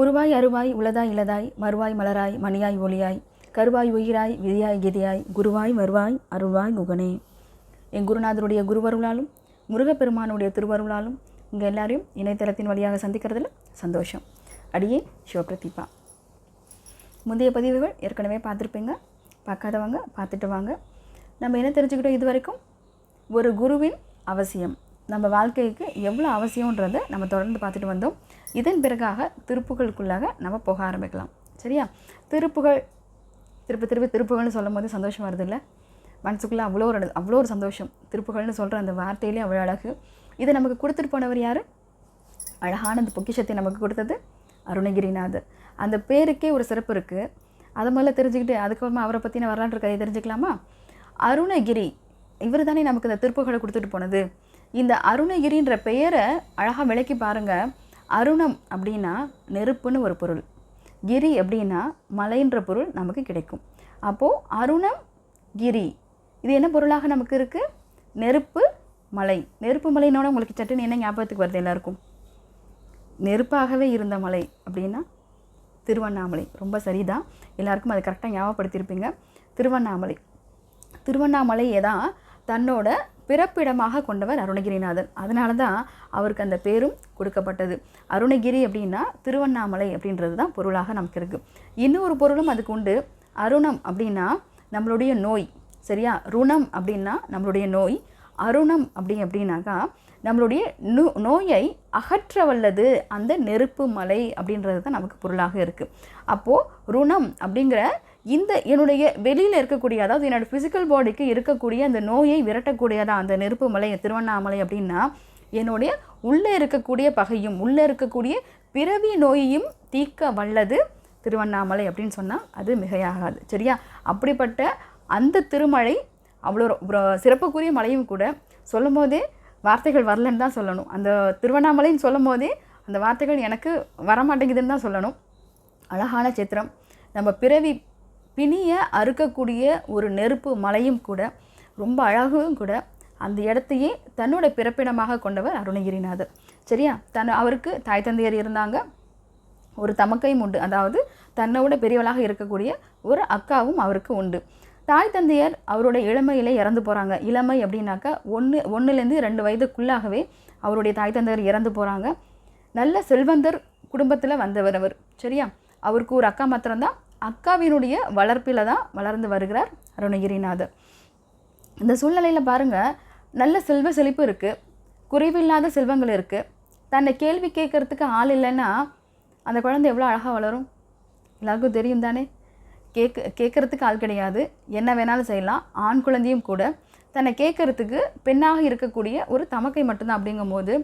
உருவாய் அருவாய் உளதாய் இளதாய் மறுவாய் மலராய் மணியாய் ஒளியாய் கருவாய் உயிராய் விதியாய் கிதியாய் குருவாய் வருவாய் அருள்வாய் குகனே என் குருநாதருடைய குருவருளாலும் முருகப்பெருமானுடைய திருவருளாலும் இங்கே எல்லாரையும் இணையதளத்தின் வழியாக சந்திக்கிறதுல சந்தோஷம். அடியே சிவபிரதீபா முந்தைய பதிவுகள் ஏற்கனவே பார்த்துருப்பீங்க. பார்க்காதவங்க பார்த்துட்டு வாங்க. நம்ம என்ன தெரிஞ்சுக்கிட்டோம் இது வரைக்கும் ஒரு குருவின் அவசியம். நம்ம வாழ்க்கைக்கு எவ்வளோ அவசியன்றதை நம்ம தொடர்ந்து பார்த்துட்டு வந்தோம். இதன் பிறகாக திருப்புகளுக்குள்ளாக நம்ம போக ஆரம்பிக்கலாம். சரியா? திருப்புகள் திருப்பி திருப்பி திருப்புகள்னு சொல்லும் போது சந்தோஷம் வருது இல்லை மனசுக்குள்ளே அவ்வளோ ஒரு அவ்வளோ ஒரு சந்தோஷம். திருப்புகள்னு சொல்கிற அந்த வார்த்தையிலே அவ்வளோ அழகு. இதை நமக்கு கொடுத்துட்டு போனவர் யார்? அழகான அந்த பொக்கிஷத்தை நமக்கு கொடுத்தது அருணகிரிநாதர். அந்த பேருக்கே ஒரு சிறப்பு இருக்குது அதை முதல்ல தெரிஞ்சுக்கிட்டு அதுக்கப்புறமா அவரை பற்றின வரலாற்று கதையை தெரிஞ்சுக்கலாமா? அருணகிரி இவர் தானே நமக்கு இந்த திருப்புகளை கொடுத்துட்டு போனது? இந்த அருணகிரின்ற பெயரை அழகாக விளக்கி பாருங்கள் அருணம் அப்படின்னா நெருப்புன்னு ஒரு பொருள். கிரி அப்படின்னா மலைன்ற பொருள் நமக்கு கிடைக்கும். அப்போது அருணம் கிரி இது என்ன பொருளாக நமக்கு இருக்குது நெருப்பு மலை. நெருப்பு மலைனோட உங்களுக்கு சட்டுன்னு என்ன ஞாபகத்துக்கு வருது எல்லாருக்கும்? நெருப்பாகவே இருந்த மலை அப்படின்னா திருவண்ணாமலை. ரொம்ப சரிதான் எல்லாருக்கும் அதை கரெக்டாக ஞாபகப்படுத்தியிருப்பீங்க. திருவண்ணாமலை. திருவண்ணாமலையை தான் தன்னோட பிறப்பிடமாக கொண்டவர் அருணகிரிநாதன். அதனால தான் அவருக்கு அந்த பேரும் கொடுக்கப்பட்டது. அருணகிரி அப்படின்னா திருவண்ணாமலை அப்படின்றது தான் பொருளாக நமக்கு இருக்குது இன்னொரு பொருளும் அதுக்கு உண்டு. அருணம் அப்படின்னா நம்மளுடைய நோய். சரியா? ருணம் அப்படின்னா நம்மளுடைய நோய். அருணம் அப்படி அப்படின்னாக்கா நம்மளுடைய நோ நோயை அகற்ற வல்லது அந்த நெருப்பு மலை அப்படின்றது தான் நமக்கு பொருளாக இருக்குது அப்போது ருணம் அப்படிங்கிற இந்த என்னுடைய வெளியில் இருக்கக்கூடிய அதாவது என்னோடய ஃபிசிக்கல் பாடிக்கு இருக்கக்கூடிய அந்த நோயை விரட்டக்கூடியதான் அந்த நெருப்பு மலை திருவண்ணாமலை அப்படின்னா என்னுடைய உள்ளே இருக்கக்கூடிய பகையும் உள்ளே இருக்கக்கூடிய பிறவி நோயையும் தீக்க வல்லது திருவண்ணாமலை அப்படின்னு சொன்னால் அது மிகையாகாது. சரியா? அப்படிப்பட்ட அந்த திருமலை அவ்வளோ சிறப்புக்குரிய மலையும் கூட சொல்லும் போதே வார்த்தைகள் வரலன்னு தான் சொல்லணும். அந்த திருவண்ணாமலைன்னு சொல்லும் போதே அந்த வார்த்தைகள் எனக்கு வரமாட்டேங்குதுன்னு தான் சொல்லணும். அழகான சித்திரம். நம்ம பிறவி பிணிய அறுக்கக்கூடிய ஒரு நெருப்பு மலையும் கூட ரொம்ப அழகும் கூட அந்த இடத்தையே தன்னோட பிறப்பிடமாக கொண்டவர் அருணகிரிநாதர். சரியா? தன் அவருக்கு தாய் தந்தையர் இருந்தாங்க. ஒரு தமக்கையும் உண்டு. அதாவது தன்னோட பெரியவளாக இருக்கக்கூடிய ஒரு அக்காவும் அவருக்கு உண்டு. தாய் தந்தையர் அவருடைய இளமையிலே இறந்து போகிறாங்க இளமை அப்படின்னாக்கா ஒன்று ஒன்றுலேருந்து ரெண்டு வயதுக்குள்ளாகவே அவருடைய தாய் தந்தையர் இறந்து போகிறாங்க நல்ல செல்வந்தர் குடும்பத்தில் வந்தவர் அவர் சரியா? அவருக்கு ஒரு அக்கா மாத்திரம்தான். அக்காவினுடைய வளர்ப்பில் தான் வளர்ந்து வருகிறார் அருணகிரிநாதர். இந்த சூழ்நிலையில் பாருங்கள் நல்ல செல்வ செழிப்பு இருக்குது குறைவில்லாத செல்வங்கள் இருக்குது தன்னை கேள்வி கேட்கறதுக்கு ஆள் இல்லைன்னா அந்த குழந்தை எவ்வளோ அழகாக வளரும்? எல்லாருக்கும் தெரியும் தானே கேட்க கேட்குறதுக்கு ஆள் கிடையாது. என்ன வேணாலும் செய்யலாம். ஆண் குழந்தையும் கூட தன்னை கேட்கறதுக்கு பெண்ணாக இருக்கக்கூடிய ஒரு தமக்கை மட்டும்தான் அப்படிங்கும்போது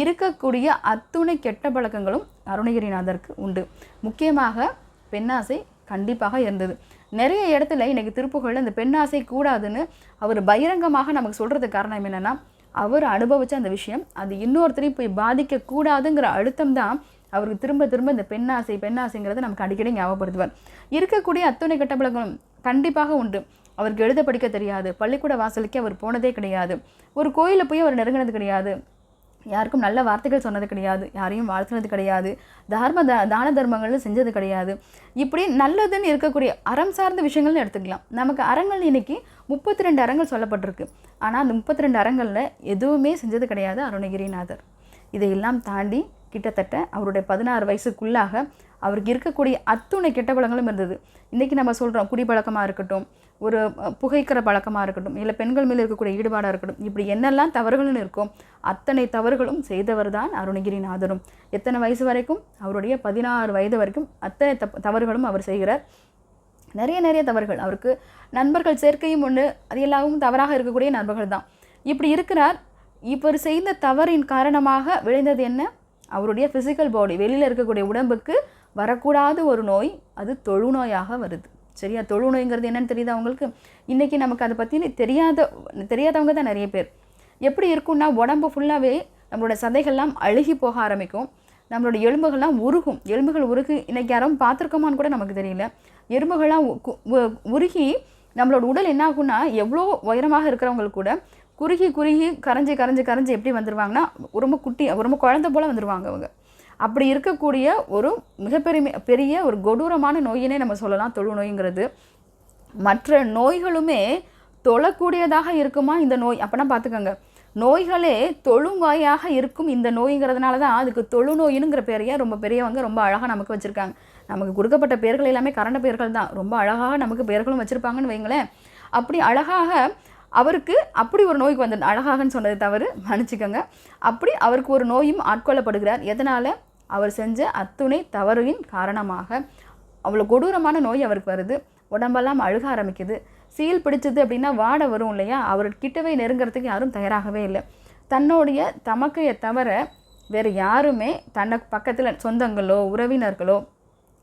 இருக்கக்கூடிய அத்துணை கெட்ட பழக்கங்களும் அருணகிரிநாதருக்கு உண்டு. முக்கியமாக பெண்ணாசை கண்டிப்பாக இருந்தது. நிறைய இடத்துல இன்றைக்கி திருப்புகழில் இந்த பெண்ணாசை கூடாதுன்னு அவர் பகிரங்கமாக நமக்கு சொல்கிறதுக்கு காரணம் என்னென்னா அவர் அனுபவித்த அந்த விஷயம் அது இன்னொருத்தரையும் போய் பாதிக்கக்கூடாதுங்கிற அழுத்தம் தான் அவருக்கு திரும்ப திரும்ப இந்த பெண்ணாசை பெண்ணாசைங்கிறத நமக்கு அடிக்கடி ஞாபகப்படுத்துவார். இருக்கக்கூடிய அத்துணை கெட்ட பழக்கம் கண்டிப்பாக உண்டு. அவருக்கு எழுத படிக்க தெரியாது பள்ளிக்கூட வாசலுக்கே அவர் போனதே கிடையாது ஒரு கோயிலில் போய் அவர் நெருங்கினது கிடையாது யாருக்கும் நல்ல வார்த்தைகள் சொன்னது கிடையாது யாரையும் வாழ்த்துனது கிடையாது தர்ம த தான தர்மங்கள் செஞ்சது கிடையாது. இப்படி நல்லதுன்னு இருக்கக்கூடிய அறம் சார்ந்த விஷயங்கள்னு எடுத்துக்கலாம். நமக்கு அறங்கள் இன்னைக்கு முப்பத்தி ரெண்டு அறங்கள் சொல்லப்பட்டிருக்கு. ஆனால் அந்த முப்பத்தி ரெண்டு அறங்களில் எதுவுமே செஞ்சது கிடையாது அருணகிரிநாதர். இதையெல்லாம் தாண்டி கிட்டத்தட்ட அவருடைய பதினாறு வயசுக்குள்ளாக அவருக்கு இருக்கக்கூடிய அத்துணை கெட்ட பழங்களும் இருந்தது. இன்றைக்கி நம்ம சொல்கிறோம் குடிப்பழக்கமாக இருக்கட்டும் ஒரு புகைக்கிற பழக்கமாக இருக்கட்டும் இல்லை பெண்கள் மேலே இருக்கக்கூடிய ஈடுபாடாக இருக்கட்டும் இப்படி என்னெல்லாம் தவறுகள்னு இருக்கும் அத்தனை தவறுகளும் செய்தவர் தான் அருணகிரிநாதரும். எத்தனை வயசு வரைக்கும்? அவருடைய பதினாறு வயது வரைக்கும் அத்தனை தப் தவறுகளும் அவர் செய்கிறார். நிறைய நிறைய தவறுகள். அவருக்கு நண்பர்கள் சேர்க்கையும் ஒன்று அது எல்லாமும் தவறாக இருக்கக்கூடிய நண்பர்கள் தான். இப்படி இருக்கிறார். இவர் செய்த தவறின் காரணமாக விளைந்தது என்ன? அவருடைய ஃபிசிக்கல் பாடி வெளியில் இருக்கக்கூடிய உடம்புக்கு வரக்கூடாத ஒரு நோய் அது தொழுநோயாக வருது. சரியா? தொழுநோய்ங்கிறது என்னன்னு தெரியுதா அவங்களுக்கு இன்றைக்கி நமக்கு அதை பற்றி தெரியாத தெரியாதவங்க தான் நிறைய பேர். எப்படி இருக்கும்னா உடம்பு ஃபுல்லாகவே நம்மளோட சதைகள்லாம் அழுகி போக ஆரம்பிக்கும். நம்மளோட எலும்புகள்லாம் உருகும். எலும்புகள் உருகி இன்றைக்கி யாரும் பார்த்துருக்கோமான்னு கூட நமக்கு தெரியல. எலும்புகள்லாம் உ- கு- உருகி நம்மளோட உடல் என்ன ஆகும்னா எவ்வளோ உயரமாக இருக்கிறவங்களுக்கு கூட குறுகி குறுகி கரைஞ்சி கரைஞ்சி கரைஞ்சி எப்படி வந்துடுவாங்கன்னா ரொம்ப குட்டி ரொம்ப குழந்தை போல் வந்துருவாங்க அவங்க. அப்படி இருக்கக்கூடிய ஒரு மிகப்பெரிய பெரிய ஒரு கொடூரமான நோயினே நம்ம சொல்லலாம் தொழு நோய்ங்கிறது. மற்ற நோய்களுமே தொழக்கூடியதாக இருக்குமா இந்த நோய்? அப்போனா பார்த்துக்கோங்க நோய்களே தொழுங்காயாக இருக்கும் இந்த நோய்ங்கிறதுனால தான் அதுக்கு தொழுநோயினுங்கிற பேரையே ரொம்ப பெரியவங்க ரொம்ப அழகாக நமக்கு வச்சுருக்காங்க. நமக்கு கொடுக்கப்பட்ட பேர்கள் எல்லாமே கரண்ட பேர்கள் தான். ரொம்ப அழகாக நமக்கு பேர்களும் வச்சுருப்பாங்கன்னு வைங்களேன். அப்படி அழகாக அவருக்கு அப்படி ஒரு நோய்க்கு வந்து அழகாகன்னு சொன்னது தவறு மன்னிச்சுக்கோங்க. அப்படி அவருக்கு ஒரு நோயும் ஆட்கொள்ளப்படுகிறார். எதனால்? அவர் செஞ்ச அத்துணை தவறின் காரணமாக. அவ்வளோ கொடூரமான நோய் அவருக்கு வருது. உடம்பெல்லாம் அழுக ஆரம்பிக்குது. சீல் பிடிச்சது அப்படின்னா வாட வரும் இல்லையா? அவர் கிட்டவே நெருங்கிறதுக்கு யாரும் தயாராகவே இல்லை. தன்னுடைய தமக்கையை தவிர வேறு யாருமே தன்னை பக்கத்தில் சொந்தங்களோ உறவினர்களோ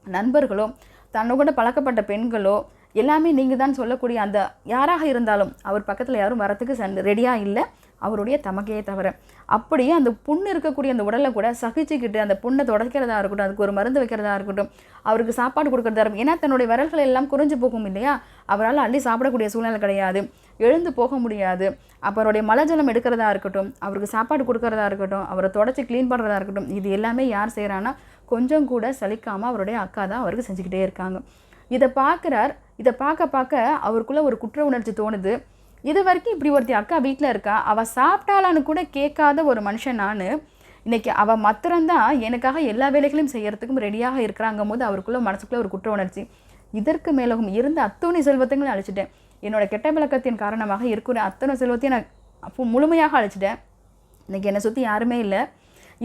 நண்பர்களோ தன்னோட பழக்கப்பட்ட பெண்களோ எல்லாமே நீங்கள் தான் சொல்லக்கூடிய அந்த யாராக இருந்தாலும் அவர் பக்கத்தில் யாரும் வரத்துக்கு சன் ரெடியாக இல்லை. அவருடைய தமக்கையே தவிர. அப்படியே அந்த புண்ணு இருக்கக்கூடிய அந்த உடலை கூட சகிச்சுக்கிட்டு அந்த புண்ணை தொடக்கிறதா இருக்கட்டும் அதுக்கு ஒரு மருந்து வைக்கிறதா இருக்கட்டும் அவருக்கு சாப்பாடு கொடுக்கறதா இருக்கும் ஏன்னா தன்னுடைய விரல்கள் எல்லாம் குறைஞ்சு போகும் இல்லையா? அவரால் அள்ளி சாப்பிடக்கூடிய சூழ்நிலை கிடையாது. எழுந்து போக முடியாது. அவருடைய மலஜலம் எடுக்கிறதா இருக்கட்டும் அவருக்கு சாப்பாடு கொடுக்கறதா இருக்கட்டும் அவரை தொடச்சி க்ளீன் பண்ணுறதா இருக்கட்டும் இது எல்லாமே யார் செய்கிறான்னா கொஞ்சம் கூட சலிக்காமல் அவருடைய அக்கா தான் அவருக்கு செஞ்சுக்கிட்டே இருக்காங்க. இதை பார்க்குறார் இதை பார்க்க பார்க்க அவருக்குள்ளே ஒரு குற்ற உணர்ச்சி தோணுது. இது வரைக்கும் இப்படி ஒருத்தி அக்கா வீட்டில் இருக்கா? அவள் சாப்பிட்டாளான்னு கூட கேட்காத ஒரு மனுஷன் நான். இன்னைக்கு அவள் மாத்திரம்தான் எனக்காக எல்லா வேலைகளையும் செய்கிறதுக்கும் ரெடியாக இருக்கிறாங்கும் போது அவருக்குள்ளே மனசுக்குள்ளே ஒரு குற்ற உணர்ச்சி. இதற்கு மேலகும் இருந்த அத்தனை செல்வத்தையும் அழிச்சிட்டேன். என்னோட கெட்ட விளக்கத்தின் காரணமாக இருக்கிற அத்தனை செல்வத்தையும் நான் அப்போ முழுமையாக அழிச்சிட்டேன். இன்றைக்கி என்னை சுற்றி யாருமே இல்லை.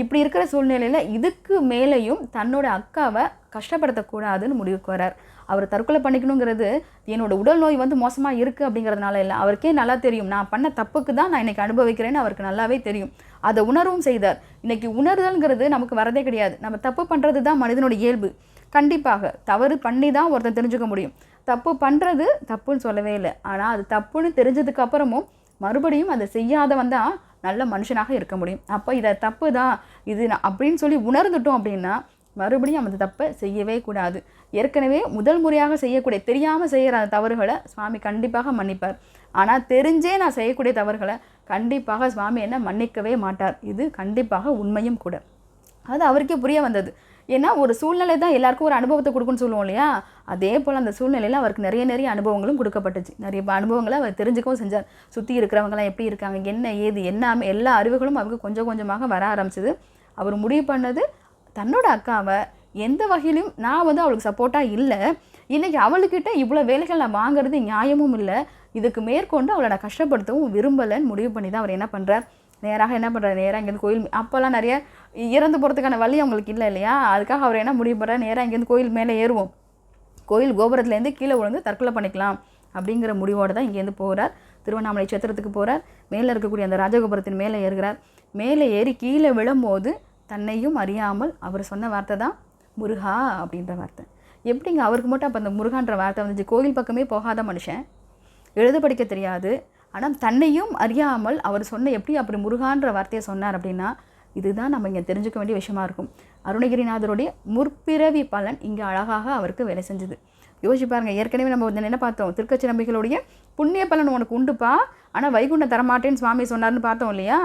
இப்படி இருக்கிற சூழ்நிலையில் இதுக்கு மேலேயும் தன்னோட அக்காவை கஷ்டப்படுத்தக்கூடாதுன்னு முடிவுக்கு வரார் அவர் தற்கொலை பண்ணிக்கணுங்கிறது என்னோட உடல் நோய் வந்து மோசமாக இருக்குது அப்படிங்கிறதுனால இல்லை. அவருக்கே நல்லா தெரியும். நான் பண்ண தப்புக்கு தான் நான் இன்னைக்கு அனுபவிக்கிறேன்னு அவருக்கு நல்லாவே தெரியும். அதை உணர்வும் செய்தார். இன்னைக்கு உணர்தல்ங்கிறது நமக்கு வரதே கிடையாது. நம்ம தப்பு பண்ணுறது தான் மனிதனோட இயல்பு. கண்டிப்பாக தவறு பண்ணி தான் ஒருத்தன் தெரிஞ்சுக்க முடியும். தப்பு பண்ணுறது தப்புன்னு சொல்லவே இல்லை. ஆனால் அது தப்புன்னு தெரிஞ்சதுக்கப்புறமும் மறுபடியும் அதை செய்யாதவன் தான் நல்ல மனுஷனாக இருக்க முடியும். அப்போ இதை தப்பு தான் இது அப்படின்னு சொல்லி உணர்ந்துட்டோம் அப்படின்னா மறுபடியும் அந்த தப்பை செய்யவே கூடாது. ஏற்கனவே முதல் முறையாக செய்யக்கூடிய தெரியாமல் செய்கிற அந்த தவறுகளை சுவாமி கண்டிப்பாக மன்னிப்பார். ஆனால் தெரிஞ்சே நான் செய்யக்கூடிய தவறுகளை கண்டிப்பாக சுவாமி என்ன மன்னிக்கவே மாட்டார். இது கண்டிப்பாக உண்மையும் கூட. அது அவருக்கே புரிய வந்தது. ஏன்னா ஒரு சூழ்நிலை தான் எல்லாருக்கும் ஒரு அனுபவத்தை கொடுக்குன்னு சொல்லுவோம் இல்லையா? அதே போல் அந்த சூழ்நிலையில் அவருக்கு நிறைய நிறைய அனுபவங்களும் கொடுக்கப்பட்டுச்சு. நிறைய அனுபவங்களை அவர் தெரிஞ்சுக்கவும் செஞ்சார். சுற்றி இருக்கிறவங்களாம் எப்படி இருக்காங்க என்ன ஏது என்ன எல்லா அறிவுகளும் அவருக்கு கொஞ்சம் கொஞ்சமாக வர ஆரம்பிச்சது. அவர் முடிவு பண்ணது தன்னோட அக்காவை எந்த வகையிலும் நான் வந்து அவளுக்கு சப்போர்ட்டாக இல்லை. இன்றைக்கி அவளுக்கிட்ட இவ்வளோ வேலைகள் நான் வாங்குறது நியாயமும் இல்லை. இதுக்கு மேற்கொண்டு அவளை நான் கஷ்டப்படுத்தவும் விரும்பலைன்னு முடிவு பண்ணி தான் அவர் என்ன பண்ணுறார் நேராக என்ன பண்ணுறாரு நேராக இங்கேருந்து கோயில் அப்போல்லாம் நிறைய இறந்து போகிறதுக்கான வழி அவங்களுக்கு இல்லை இல்லையா? அதுக்காக அவர் என்ன முடிவு பண்ணுறாரு நேராக இங்கேருந்து கோயில் மேலே ஏறுவோம். கோயில் கோபுரத்துலேருந்து கீழே விழுந்து தற்கொலை பண்ணிக்கலாம் அப்படிங்கிற முடிவோடு தான் இங்கேருந்து போகிறார் திருவண்ணாமலை சேத்திரத்துக்கு போகிறார் மேலே இருக்கக்கூடிய அந்த ராஜகோபுரத்தின் மேலே ஏறுகிறார். மேலே ஏறி கீழே விழும்போது தன்னையும் அறியாமல் அவர் சொன்ன வார்த்தை தான் முருகா அப்படின்ற வார்த்தை. எப்படிங்க அவருக்கு மட்டும் அப்போ அந்த முருகான்ற வார்த்தை வந்துச்சு? கோயில் பக்கமே போகாத மனுஷன். எழுத படிக்க தெரியாது. ஆனால் தன்னையும் அறியாமல் அவர் சொன்ன எப்படி அப்படி முருகான்ற வார்த்தையை சொன்னார் அப்படின்னா இதுதான் நம்ம இங்கே தெரிஞ்சுக்க வேண்டிய விஷயமா இருக்கும். அருணகிரிநாதருடைய முற்பிறவி பலன் இங்கே அழகாக அவருக்கு வேலை செஞ்சது. யோசிச்சு பாருங்கள் ஏற்கனவே நம்ம வந்து என்ன பார்த்தோம்? திருக்கச்சி நம்பிகளுடைய புண்ணிய பலன் உனக்கு உண்டுப்பா? ஆனால் வைகுண்டம் தரமாட்டேன்னு சுவாமி சொன்னார்னு பார்த்தோம் இல்லையா?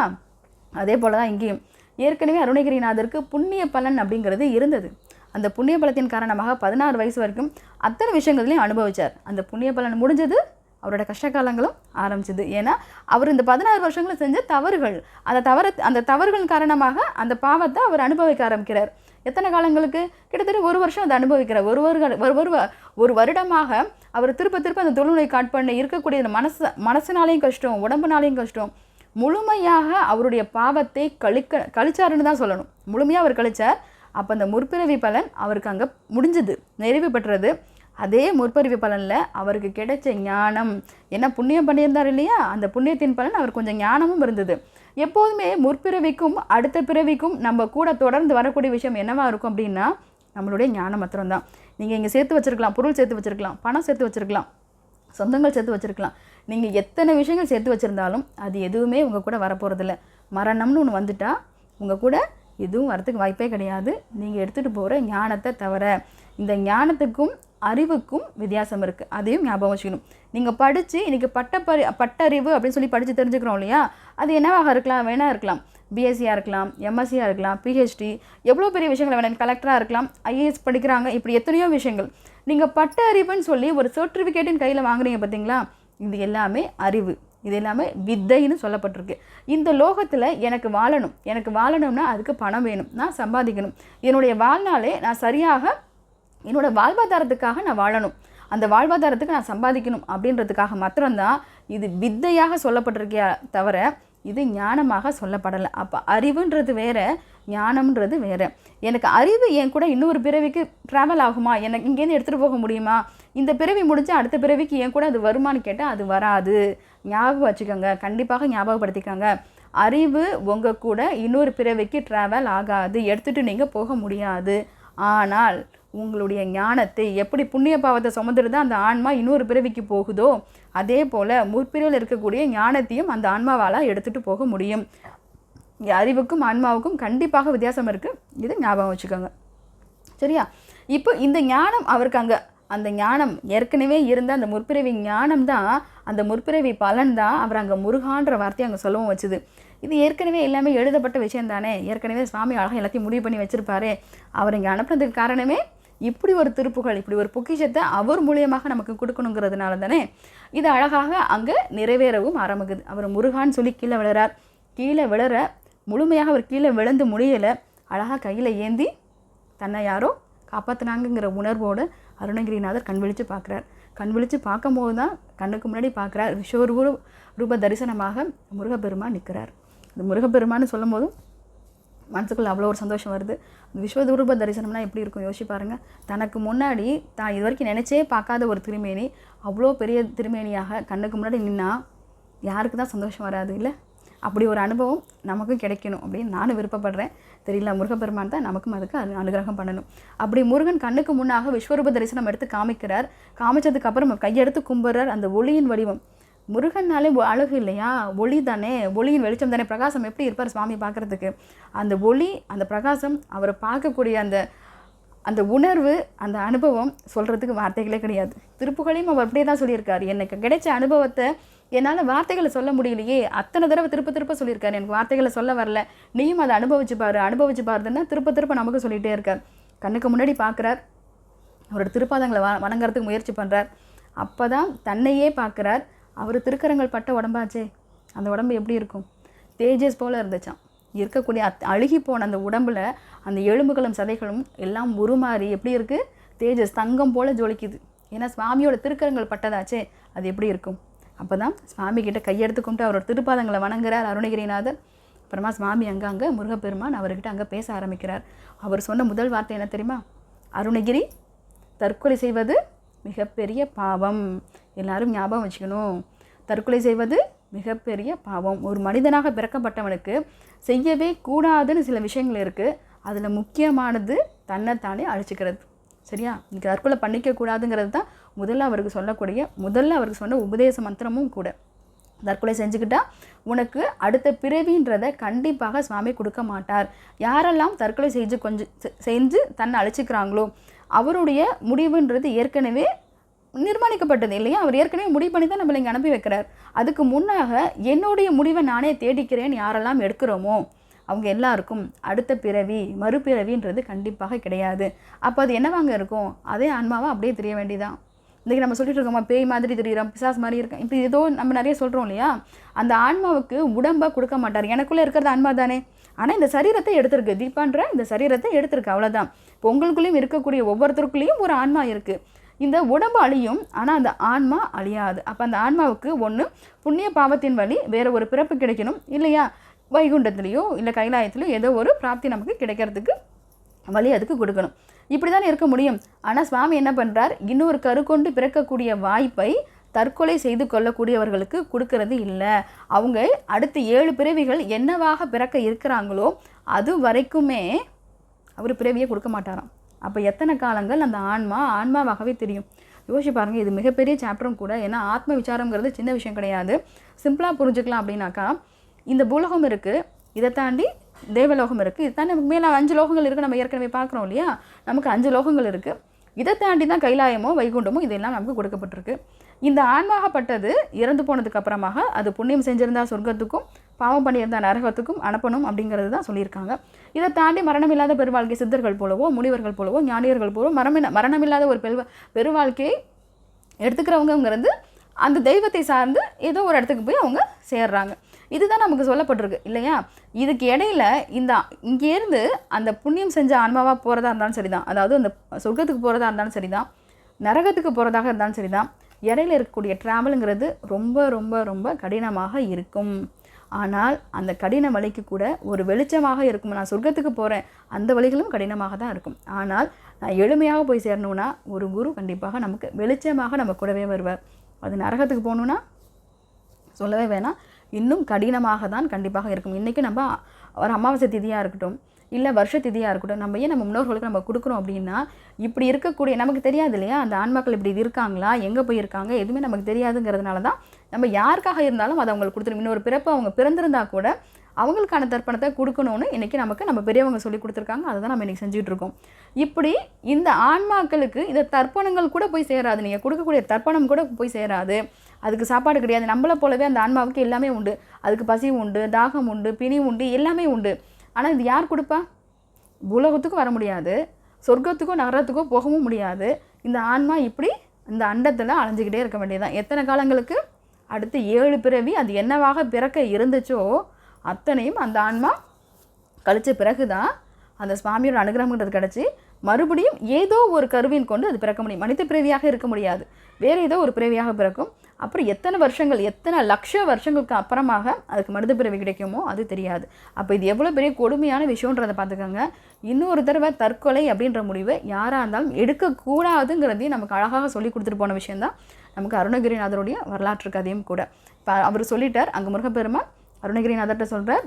அதே போல தான் இங்கேயும். ஏற்கனவே அருணகிரிநாதருக்கு புண்ணிய பலன் அப்படிங்கிறது இருந்தது. அந்த புண்ணிய பலத்தின் காரணமாக பதினாறு வயசு வரைக்கும் அத்தனை விஷயங்களையும் அனுபவிச்சார். அந்த புண்ணிய பலன் முடிஞ்சது அவரோட கஷ்டகாலங்களும் ஆரம்பிச்சது. ஏன்னா அவர் இந்த பதினாறு வருஷங்களும் செஞ்ச தவறுகள் அந்த தவறு அந்த தவறுகள் காரணமாக அந்த பாவத்தை அவர் அனுபவிக்க ஆரம்பிக்கிறார். எத்தனை காலங்களுக்கு? கிட்டத்தட்ட ஒரு வருஷம் அதை அனுபவிக்கிறார். ஒரு ஒரு ஒரு வ- ஒரு வருடமாக அவர் திருப்ப திருப்ப அந்த தொழுநோய் காட்பண்ண இருக்கக்கூடிய அந்த மனசு மனசுனாலையும் கஷ்டம் உடம்புனாலையும் கஷ்டம். முழுமையாக அவருடைய பாவத்தை கழிக்க கழிச்சாருன்னு தான் சொல்லணும். முழுமையாக அவர் கழிச்சார். அப்போ அந்த முற்பிறவி பலன் அவருக்கு அங்கே முடிஞ்சது நிறைவு பெற்றது. அதே முற்பிறவி பலனில் அவருக்கு கிடைச்ச ஞானம். என்ன புண்ணியம் பண்ணியிருந்தார் இல்லையா? அந்த புண்ணியத்தின் பலன் அவர் கொஞ்சம் ஞானமும் இருந்தது. எப்போதுமே முற்பிறவிக்கும் அடுத்த பிறவிக்கும் நம்ம கூட தொடர்ந்து வரக்கூடிய விஷயம் என்னவாக இருக்கும் அப்படின்னா நம்மளுடைய ஞானம் மாத்திரம்தான் நீங்கள் இங்கே சேர்த்து வச்சுருக்கலாம் பொருள் சேர்த்து வச்சுருக்கலாம் பணம் சேர்த்து வச்சுருக்கலாம். சொந்தங்கள் சேர்த்து வச்சுருக்கலாம். நீங்கள் எத்தனை விஷயங்கள் சேர்த்து வச்சுருந்தாலும் அது எதுவுமே உங்கள் கூட வரப்போகிறதில்ல மரணம்னு ஒன்று வந்துட்டால் உங்கள் கூட எதுவும் வரத்துக்கு வாய்ப்பே கிடையாது. நீங்கள் எடுத்துகிட்டு போகிற ஞானத்தை தவிர இந்த ஞானத்துக்கும் அறிவுக்கும் வித்தியாசம் இருக்குது அதையும் ஞாபகம் வச்சுக்கணும். நீங்கள் படித்து இன்றைக்கி பட்டப்பறி பட்டறிவு அப்படின்னு சொல்லி படித்து தெரிஞ்சுக்கிறோம் இல்லையா? அது என்னவாக இருக்கலாம்? வேணா இருக்கலாம். பிஎஸ்சியாக இருக்கலாம் எம்எஸ்சியாக இருக்கலாம் பிஹெச்டி எவ்வளோ பெரிய விஷயங்கள் வேணும் கலெக்டராக இருக்கலாம். ஐஏஎஸ் படிக்கிறாங்க. இப்படி எத்தனையோ விஷயங்கள். நீங்கள் பட்ட அறிவுன்னு சொல்லி ஒரு சர்டிஃபிகேட்டின் கையில் வாங்குறீங்க பார்த்தீங்களா இது எல்லாமே அறிவு. இது எல்லாமே வித்தைன்னு சொல்லப்பட்டிருக்கு. இந்த லோகத்தில் எனக்கு வாழணும். எனக்கு வாழணும்னா அதுக்கு பணம் வேணும். நான் சம்பாதிக்கணும். என்னுடைய வாழ்நாளே நான் சரியாக என்னோடய வாழ்வாதாரத்துக்காக நான் வாழணும். அந்த வாழ்வாதாரத்துக்கு நான் சம்பாதிக்கணும் அப்படின்றதுக்காக மாத்திரம்தான் இது வித்தையாக சொல்லப்பட்டிருக்கே தவிர இது ஞானமாக சொல்லப்படலை. அப்போ அறிவுன்றது வேற ஞானம்ன்றது வேறு. எனக்கு அறிவு என் கூட இன்னொரு பிறவிக்கு ட்ராவல் ஆகுமா? எனக்கு இங்கேருந்து எடுத்துகிட்டு போக முடியுமா? இந்த பிறவி முடிஞ்சு அடுத்த பிறவிக்கு என் கூட அது வருமான்னு கேட்டால் அது வராது. ஞாபகம் வச்சுக்கோங்க. கண்டிப்பாக ஞாபகப்படுத்திக்கோங்க. அறிவு உங்கள் கூட இன்னொரு பிறவிக்கு ட்ராவல் ஆகாது. எடுத்துகிட்டு நீங்கள் போக முடியாது. ஆனால் உங்களுடைய ஞானத்தை எப்படி புண்ணிய பாவத்தை சுமந்துட்டு அந்த ஆன்மா இன்னொரு பிறவிக்கு போகுதோ அதே போல் முற்பிறவில் இருக்கக்கூடிய ஞானத்தையும் அந்த ஆன்மாவால் எடுத்துகிட்டு போக முடியும். அறிவுக்கும் ஆன்மாவுக்கும் கண்டிப்பாக வித்தியாசம் இருக்குது இது ஞாபகம் வச்சுக்கோங்க. சரியா? இப்போ இந்த ஞானம் அவருக்கு அங்கே அந்த ஞானம் ஏற்கனவே இருந்த அந்த முற்பிறவி ஞானம் தான் அந்த முற்பிறவி பலன் தான் அவர் அங்கே முருகான்ற வார்த்தையை அங்கே சொல்லவும் வச்சுது. இது ஏற்கனவே எல்லாமே எழுதப்பட்ட விஷயம் தானே ஏற்கனவே சுவாமி அழகாக எல்லாத்தையும் முடிவு பண்ணி வச்சுருப்பாரு. அவர் இங்கே அனுப்புனதுக்கு காரணமே இப்படி ஒரு திருப்புகள் இப்படி ஒரு பொக்கிஷத்தை அவர் மூலியமாக நமக்கு கொடுக்கணுங்கிறதுனால தானே இது அழகாக அங்கே நிறைவேறவும் ஆரம்பிக்குது. அவர் முருகான்னு சொல்லி கீழே விழுறார். கீழே விழற முழுமையாக அவர் கீழே விழுந்து முடியலை அழகாக கையில் ஏந்தி தன்னை யாரோ காப்பாற்றினாங்கிற உணர்வோடு அருணகிரிநாதர் கண் விழித்து பார்க்குறார். கண் விழித்து பார்க்கும்போது தான் கண்ணுக்கு முன்னாடி பார்க்குறார். விஸ்வரூப ரூப தரிசனமாக முருகப்பெருமான் நிற்கிறார். இந்த முருகப்பெருமான்னு சொல்லும் போதும் அவ்வளோ ஒரு சந்தோஷம் வருது. விஸ்வரூப தரிசனம்னா எப்படி இருக்கும்? யோசிச்சு பாருங்கள் தனக்கு முன்னாடி தான் இது வரைக்கும் நினச்சே பார்க்காத ஒரு திருமேனி அவ்வளோ பெரிய திருமேனியாக கண்ணுக்கு முன்னாடி நின்னா யாருக்கு தான் சந்தோஷம் வராது இல்லை? அப்படி ஒரு அனுபவம் நமக்கும் கிடைக்கணும் அப்படின்னு நானும் விருப்பப்படுறேன். தெரியல முருகப்பெருமான் தான் நமக்கும் அதுக்கு அனு- அனுகிரகம் பண்ணணும். அப்படி முருகன் கண்ணுக்கு முன்னாக விஸ்வரூப தரிசனம் எடுத்து காமிக்கிறார். காமிச்சதுக்கப்புறம் கையெடுத்து கும்புறார் அந்த ஒளியின் வடிவம். முருகன்னாலே அழகு இல்லையா? ஒளி தானே? ஒளியின் வெளிச்சம் தானே? பிரகாசம் எப்படி இருப்பார் சுவாமி பார்க்குறதுக்கு? அந்த ஒளி அந்த பிரகாசம் அவரை பார்க்கக்கூடிய அந்த அந்த உணர்வு அந்த அனுபவம் சொல்கிறதுக்கு வார்த்தைகளே கிடையாது. திருப்புகளையும் அவர் அப்படியே தான் சொல்லியிருக்காரு. எனக்கு கிடைச்ச அனுபவத்தை என்னால் வார்த்தைகளை சொல்ல முடியலையே. அத்தனை தடவை திருப்ப திருப்ப சொல்லியிருக்காரு. எனக்கு வார்த்தைகளை சொல்ல வரல. நீயும் அதை அனுபவிச்சு பாரு. அனுபவிச்சு பாருன்னா திருப்ப திருப்ப நமக்கு சொல்லிகிட்டே இருக்கார். கண்ணுக்கு முன்னாடி பார்க்குறார். அவரோட திருப்பாதங்களை வ வணங்குறதுக்கு முயற்சி பண்ணுறார் அப்போ தான் தன்னையே பார்க்குறார். அவர் திருக்கரங்கள் பட்ட உடம்பாச்சே. அந்த உடம்பு எப்படி இருக்கும்? தேஜஸ் போல் இருந்துச்சாம். இருக்கக்கூடிய அத் அழுகி போன அந்த உடம்புல அந்த எலும்புகளும் சதைகளும் எல்லாம் உருமாறி எப்படி இருக்குது தேஜஸ் தங்கம் போல் ஜொலிக்குது. ஏன்னா சுவாமியோட திருக்கரங்கள் பட்டதாச்சே. அது எப்படி இருக்கும்? அப்போ தான் சுவாமி கிட்ட கையெடுத்து கும்பிட்டு அவரோட திருப்பாதங்களை வணங்குறார் அருணகிரிநாதர். அப்புறமா சுவாமி அங்கே அங்கே முருகப்பெருமான் அவர்கிட்ட அங்கே பேச ஆரம்பிக்கிறார். அவர் சொன்ன முதல் வார்த்தை என்ன தெரியுமா? அருணகிரி தற்கொலை செய்வது மிகப்பெரிய பாவம். எல்லாரும் ஞாபகம் வச்சுக்கணும். தற்கொலை செய்வது மிகப்பெரிய பாவம். ஒரு மனிதனாக பிறக்கப்பட்டவனுக்கு செய்யவே கூடாதுன்னு சில விஷயங்கள் இருக்குது அதில் முக்கியமானது தன்னைத்தானே அழிச்சிக்கிறது. சரியா? இன்றைக்கி தற்கொலை பண்ணிக்க கூடாதுங்கிறது தான் முதல்ல அவருக்கு சொல்லக்கூடிய முதல்ல அவருக்கு சொன்ன உபதேச மந்திரமும் கூட. தற்கொலை செஞ்சுக்கிட்டா உனக்கு அடுத்த பிறவின்றதை கண்டிப்பாக சுவாமி கொடுக்க மாட்டார். யாரெல்லாம் தற்கொலை செஞ்சு கொஞ்சம் செ- செஞ்சு தன்னை அழிச்சிக்கிறாங்களோ அவருடைய முடிவுன்றது ஏற்கனவே நிர்மாணிக்கப்பட்டது இல்லையா? அவர் ஏற்கனவே முடிவு பண்ணி தான் நம்மளை இங்கே அனுப்பி வைக்கிறார். அதுக்கு முன்னாக என்னுடைய முடிவை நானே தேடிக்கிறேன் யாரெல்லாம் எடுக்கிறோமோ அவங்க எல்லாருக்கும் அடுத்த பிறவி மறுபிறவின்றது கண்டிப்பாக கிடையாது. அப்போ அது என்னவாங்க இருக்கும்? அதே ஆன்மாவாக அப்படியே தெரிய வேண்டியதான் இன்றைக்கி நம்ம சொல்லிட்டு இருக்கோமா பேய் மாதிரி தெரியுறோம் பிசாஸ் மாதிரி இருக்கேன் இப்படி ஏதோ நம்ம நிறைய சொல்கிறோம் இல்லையா? அந்த ஆன்மாவுக்கு உடம்பை கொடுக்க மாட்டார். எனக்குள்ளே இருக்கிறது ஆன்மா தானே. ஆனால் இந்த சரீரத்தை எடுத்திருக்கு. தீபான்ற இந்த சரீரத்தை எடுத்திருக்கு அவ்வளோதான் இப்போ உங்களுக்குள்ளேயும் இருக்கக்கூடிய ஒவ்வொருத்தருக்குள்ளேயும் ஒரு ஆன்மா இருக்குது இந்த உடம்பு அழியும் ஆனால் அந்த ஆன்மா அழியாது. அப்போ அந்த ஆன்மாவுக்கு ஒன்று புண்ணிய பாவத்தின் வழி வேற ஒரு பிறப்பு கிடைக்கணும் இல்லையா? வைகுண்டத்துலேயோ இல்லை கைலாயத்துலையோ ஏதோ ஒரு பிராப்தி நமக்கு கிடைக்கிறதுக்கு வழி அதுக்கு கொடுக்கணும். இப்படி தானே இருக்க முடியும். ஆனால் சுவாமி என்ன பண்ணுறார் இன்னொரு கருக்கொண்டு பிறக்கக்கூடிய வாய்ப்பை தற்கொலை செய்து கொள்ளக்கூடியவர்களுக்கு கொடுக்கறது இல்லை. அவங்க அடுத்த ஏழு பிறவிகள் என்னவாக பிறக்க இருக்கிறாங்களோ அது வரைக்குமே அவர் பிறவியை கொடுக்க மாட்டாராம். அப்போ எத்தனை காலங்கள் அந்த ஆன்மா ஆன்மாவாகவே தெரியும். யோசிச்சு பாருங்கள் இது மிகப்பெரிய சாப்டரும் கூட. ஏன்னா ஆத்ம விசாரங்கிறது சின்ன விஷயம் கிடையாது. சிம்பிளாக புரிஞ்சுக்கலாம் அப்படின்னாக்கா இந்த பூலோகம் இருக்குது இதை தாண்டி தேவலோகம் இருக்குது இது தாண்டி நமக்கு மேலே அஞ்சு லோகங்கள் இருக்குது நம்ம ஏற்கனவே பார்க்குறோம் இல்லையா? நமக்கு அஞ்சு லோகங்கள் இருக்குது இதை தாண்டி தான் கைலாயமோ வைகுண்டமோ இதெல்லாம் நமக்கு கொடுக்கப்பட்டிருக்கு. இந்த ஆன்மாகப்பட்டது இறந்து போனதுக்கு அப்புறமாக அது புண்ணியம் செஞ்சிருந்தா சொர்க்கத்துக்கும் பாவம் பண்ணியிருந்தா நரகத்துக்கும் அனுப்பணும் அப்படிங்கிறது தான் சொல்லியிருக்காங்க. இதை தாண்டி மரணமில்லாத பெருவாழ்க்கை சித்தர்கள் போலவோ முனிவர்கள் போலவோ ஞானியர்கள் போலவோ மரமின மரணமில்லாத ஒரு பெரு பெருவாழ்க்கையை எடுத்துக்கிறவங்கங்கிறது அந்த தெய்வத்தை சார்ந்து ஏதோ ஒரு இடத்துக்கு போய் அவங்க சேர்றாங்க. இதுதான் நமக்கு சொல்லப்பட்டிருக்கு இல்லையா? இதுக்கு இடையில இந்த இங்கேருந்து அந்த புண்ணியம் செஞ்ச ஆன்மாவாக போகிறதா இருந்தாலும் சரிதான். அதாவது அந்த சொர்க்கத்துக்கு போகிறதா இருந்தாலும் சரிதான். நரகத்துக்கு போகிறதாக இருந்தாலும் சரிதான். இடையில இருக்கக்கூடிய ட்ராவலுங்கிறது ரொம்ப ரொம்ப ரொம்ப கடினமாக இருக்கும். ஆனால் அந்த கடின வழிக்கு கூட ஒரு வெளிச்சமாக இருக்கும். நான் சொர்க்கத்துக்கு போகிறேன் அந்த வழிகளும் கடினமாக தான் இருக்கும். ஆனால் நான் எளிமையாக போய் சேரணும்னா ஒரு குரு கண்டிப்பாக நமக்கு வெளிச்சமாக நம்ம கூடவே வருவார். அது நரகத்துக்கு போகணுன்னா சொல்லவே வேணாம். இன்னும் கடினமாக தான் கண்டிப்பாக இருக்கும். இன்றைக்கி நம்ம ஒரு அமாவாசை திதியாக இருக்கட்டும் இல்லை வருஷ திதியாக இருக்கட்டும் நம்ம ஏன் நம்ம முன்னோர்களுக்கு நம்ம கொடுக்குறோம் அப்படின்னா இப்படி இருக்கக்கூடிய நமக்கு தெரியாது இல்லையா? அந்த ஆன்மாக்கள் இப்படி இருக்காங்களா? எங்கே போயிருக்காங்க எதுவுமே நமக்கு தெரியாதுங்கிறதுனால தான் நம்ம யாருக்காக இருந்தாலும் அதை அவங்களுக்கு கொடுத்துரும் இன்னொரு பிறப்பு அவங்க பிறந்திருந்தா கூட அவங்களுக்கான தர்ப்பணத்தை கொடுக்கணும்னு இன்றைக்கி நமக்கு நம்ம பெரியவங்க சொல்லி கொடுத்துருக்காங்க. அதை தான் நம்ம இன்றைக்கி செஞ்சிட்டுருக்கோம் இப்படி இந்த ஆன்மாக்களுக்கு இந்த தர்ப்பணங்கள் கூட போய் சேராது. நீங்கள் கொடுக்கக்கூடிய தர்ப்பணம் கூட போய் சேராது. அதுக்கு சாப்பாடு கிடையாது. நம்மளை போலவே அந்த ஆன்மாவுக்கு எல்லாமே உண்டு. அதுக்கு பசி உண்டு தாகம் உண்டு பிணி உண்டு எல்லாமே உண்டு. ஆனால் இது யார் கொடுப்பா? உலகத்துக்கும் வர முடியாது. சொர்க்கத்துக்கோ நகரத்துக்கோ போகவும் முடியாது. இந்த ஆன்மா இப்படி இந்த அண்டத்தில் அலைஞ்சிக்கிட்டே இருக்க வேண்டியதுதான். எத்தனை காலங்களுக்கு? அடுத்து ஏழு பிறவி அது என்னவாக பிறக்க இருந்துச்சோ அத்தனையும் அந்த ஆன்மா கழிச்ச பிறகு தான் அந்த சுவாமியோட அனுகிரகம்ன்றது கிடச்சி மறுபடியும் ஏதோ ஒரு கருவின் கொண்டு அது பிறக்க முடியும். மனித பிறவியாக இருக்க முடியாது. வேறு ஏதோ ஒரு பிறவியாக பிறக்கும். அப்புறம் எத்தனை வருஷங்கள் எத்தனை லட்ச வருஷங்களுக்கு அப்புறமாக அதுக்கு மனித பிறவி கிடைக்குமோ அது தெரியாது. அப்போ இது எவ்வளோ பெரிய கொடுமையான விஷயன்றதை பார்த்துக்கோங்க. இன்னொரு தடவை தற்கொலை அப்படின்ற முடிவு யாராக இருந்தாலும் எடுக்கக்கூடாதுங்கிறதையும் நமக்கு அழகாக சொல்லி கொடுத்துட்டு போன விஷயந்தான் நமக்கு அருணகிரிநாதருடைய வரலாற்று கதையும் கூட. இப்போ அவர் சொல்லிட்டார் அங்கே முருகப்பெருமான் அருணகிரிநாதர்கிட்ட சொல்கிறார்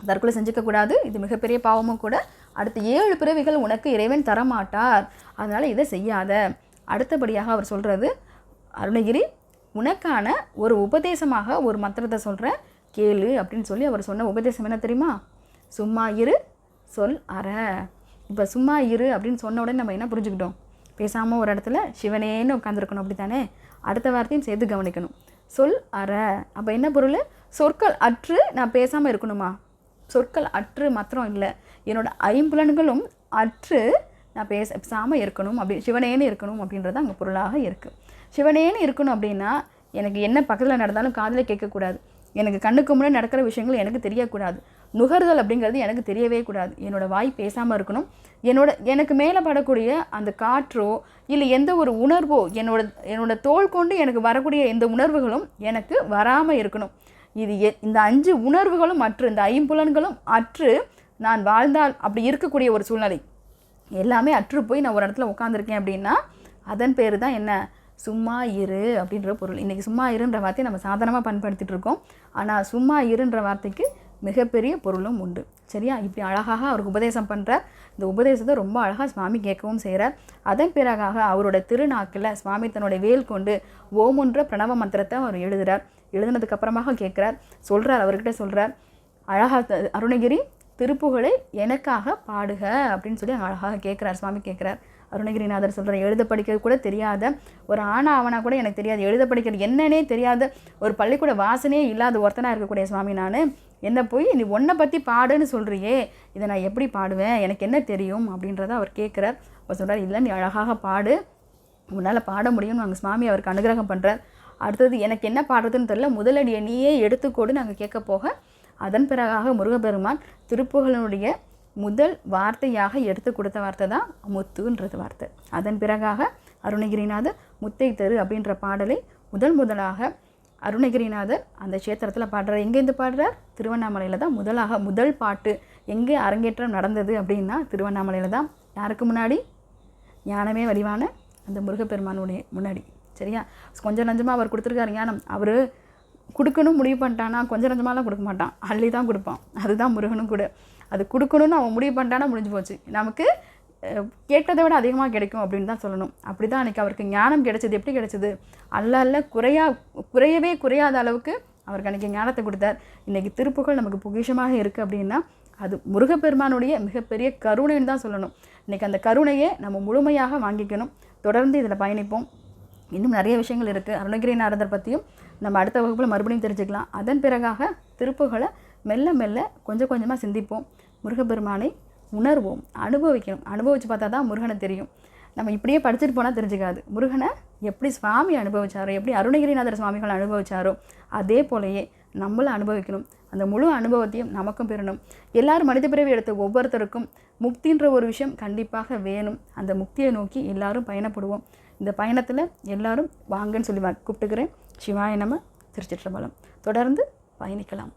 தற்கொலை செஞ்சுக்கக்கூடாது இது மிகப்பெரிய பாவமும் கூட. அடுத்த ஏழு பிறவிகள் உனக்கு இறைவன் தரமாட்டார் அதனால் இதை செய்யாத. அடுத்தபடியாக அவர் சொல்கிறது அருணகிரி உனக்கான ஒரு உபதேசமாக ஒரு மந்திரத்தை சொல்கிறேன் கேளு அப்படின்னு சொல்லி அவர் சொன்ன உபதேசம் என்ன தெரியுமா? சும்மா இரு சொல் அற. இப்போ சும்மா இரு அப்படின்னு சொன்ன உடனே நம்ம என்ன புரிஞ்சுக்கிட்டோம்? பேசாமல் ஒரு இடத்துல சிவனேன்னு உட்காந்துருக்கணும் அப்படி தானே அடுத்த வார்த்தையும் சேர்த்து கவனிக்கணும். சொல் அற. அப்போ என்ன பொருள்? சொற்கள் அற்று நான் பேசாமல் இருக்கணுமா? சொற்கள் அற்று மாத்திரம் இல்லை. என்னோட ஐம்புலன்களும் அற்று நான் பேச பேசாமல் இருக்கணும் அப்படி சிவனேன்னு இருக்கணும் அப்படின்றது அங்கே பொருளாக இருக்குது சிவனேன்னு இருக்கணும் அப்படின்னா எனக்கு என்ன பக்கத்தில் நடந்தாலும் காதில் கேட்கக்கூடாது. எனக்கு கண்ணுக்கு முன்னாடி நடக்கிற விஷயங்கள் எனக்கு தெரியக்கூடாது. நுகர்தல் அப்படிங்கிறது எனக்கு தெரியவே கூடாது. என்னோடய வாய் பேசாமல் இருக்கணும். என்னோட எனக்கு மேலே படக்கூடிய அந்த காற்றோ இல்லை எந்த ஒரு உணர்வோ என்னோட என்னோடய தோல் கொண்டு எனக்கு வரக்கூடிய எந்த உணர்வுகளும் எனக்கு வராமல் இருக்கணும். இது எ இந்த அஞ்சு உணர்வுகளும் அற்று இந்த ஐம்புலன்களும் அற்று நான் வாழ்ந்தால் அப்படி இருக்கக்கூடிய ஒரு சூழ்நிலை. எல்லாமே அற்று போய் நான் ஒரு இடத்துல உட்காந்துருக்கேன் அப்படின்னா அதன் பேர் தான் என்ன? சும்மா இரு அப்படின்ற பொருள். இன்றைக்கி சும்மா இருன்ற வார்த்தையை நம்ம சாதாரணமாக பயன்படுத்திகிட்டு இருக்கோம் ஆனால் சும்மா இருன்ற வார்த்தைக்கு மிகப்பெரிய பொருளும் உண்டு. சரியா? இப்படி அழகாக அவருக்கு உபதேசம் பண்ணுறார் இந்த உபதேசத்தை ரொம்ப அழகாக சுவாமி கேட்கவும் செய்கிறார் அதன் பிறகாக அவரோட திருநாக்கில் சுவாமி தன்னுடைய வேல் கொண்டு ஓமுன்ற பிரணவ மந்திரத்தை அவர் எழுதுகிறார் எழுதுனதுக்கப்புறமாக கேட்குறார். சொல்கிறார் அவர்கிட்ட சொல்கிறார் அழகா அருணகிரி திருப்புகழை எனக்காக பாடுக அப்படின்னு சொல்லி அழகாக கேட்குறார் சுவாமி கேட்குறார் அருணகிரிநாதர் சொல்கிறார் எழுத படிக்கிறது கூட தெரியாத ஒரு ஆணா அவனா கூட எனக்கு தெரியாது. எழுத படிக்கிறது என்னன்னே தெரியாத ஒரு பள்ளிக்கூட வாசனையே இல்லாத ஒருத்தனாக இருக்கக்கூடிய சுவாமி நான். என்ன போய் நீ உன்னை பற்றி பாடுன்னு சொல்கிறியே இதை நான் எப்படி பாடுவேன் எனக்கு என்ன தெரியும்? அப்படின்றத அவர் கேட்குறார் அவர் சொல்கிறார் இல்லை நீ அழகாக பாடு. உன்னால் பாட முடியும்னு நாங்கள் சுவாமி அவருக்கு அனுகிரகம் பண்ணுறார் அடுத்தது எனக்கு என்ன பாடுறதுன்னு தெரியல முதலடியை நீயே எடுத்துக்கோடு நாங்கள் கேட்க போக அதன் பிறகாக முருகப்பெருமான் திருப்புகழனுடைய முதல் வார்த்தையாக எடுத்து கொடுத்த வார்த்தை தான் முத்துன்றது வார்த்தை. அதன் பிறகாக அருணகிரிநாதர் முத்தை தெரு அப்படின்ற பாடலை முதல் முதலாக அருணகிரிநாதர் அந்த க்ஷேத்திரத்தில் பாடுறார். எங்கேருந்து பாடுறார்? திருவண்ணாமலையில் தான் முதலாக முதல் பாட்டு. எங்கே அரங்கேற்றம் நடந்தது அப்படின்னா திருவண்ணாமலையில் தான். யாருக்கு முன்னாடி? ஞானமே வடிவான அந்த முருகப்பெருமானுடைய முன்னாடி. சரியா? கொஞ்சம் நஞ்சமாக அவர் கொடுத்துருக்காரு ஞானம். அவர் கொடுக்கணும் முடிவு பண்ணிட்டானா கொஞ்சம் நஞ்சமாலாம் கொடுக்க மாட்டான். அள்ளி தான் கொடுப்பான். அதுதான் முருகனும் கூட. அது கொடுக்கணும்னு அவன் முடிவு பண்ணிட்டானா முடிஞ்சு போச்சு. நமக்கு கேட்டதை விட அதிகமாக கிடைக்கும் அப்படின்னு தான் சொல்லணும். அப்படி தான் அன்றைக்கி அவருக்கு ஞானம் கிடைச்சது. எப்படி கிடைச்சது? அல்ல அல்ல குறையா குறையவே குறையாத அளவுக்கு அவருக்கு அன்றைக்கி ஞானத்தை கொடுத்தார். இன்றைக்கி திருப்புகழ் நமக்கு பொக்கிஷமாக இருக்குது அப்படின்னா அது முருகப்பெருமானுடைய மிகப்பெரிய கருணைன்னு தான் சொல்லணும். இன்றைக்கி அந்த கருணையை நம்ம முழுமையாக வாங்கிக்கணும். தொடர்ந்து இதில் பயணிப்போம். இன்னும் நிறைய விஷயங்கள் இருக்குது அருணகிரி நாரதர் பற்றியும் நம்ம அடுத்த வகுப்பில் மறுபடியும் தெரிஞ்சுக்கலாம். அதன் பிறகாக திருப்புகளை மெல்ல மெல்ல கொஞ்சம் கொஞ்சமாக சிந்திப்போம். முருகப்பெருமானை உணர்வோம் அனுபவிக்கணும். அனுபவித்து பார்த்தா தான் முருகனை தெரியும். நம்ம இப்படியே படிச்சுட்டு போனால் தெரிஞ்சுக்காது. முருகனை எப்படி சுவாமி அனுபவிச்சாரோ எப்படி அருணகிரிநாதர் சுவாமிகள் அனுபவிச்சாரோ அதே போலயே நம்மளும் அனுபவிக்கணும். அந்த முழு அனுபவத்தையும் நமக்கும் பெறணும். எல்லாரும் மனித பிறவி எடுத்த ஒவ்வொருத்தருக்கும் முக்தின்ற ஒரு விஷயம் கண்டிப்பாக வேணும். அந்த முக்தியை நோக்கி எல்லாரும் பயணப்படுவோம். இந்த பயணத்தில் எல்லாரும் வாங்கன்னு சொல்லி கூப்பிட்டுக்கிறேன். சிவாய நம்ம திருச்சிற்றம்பலம். தொடர்ந்து பயணிக்கலாம்.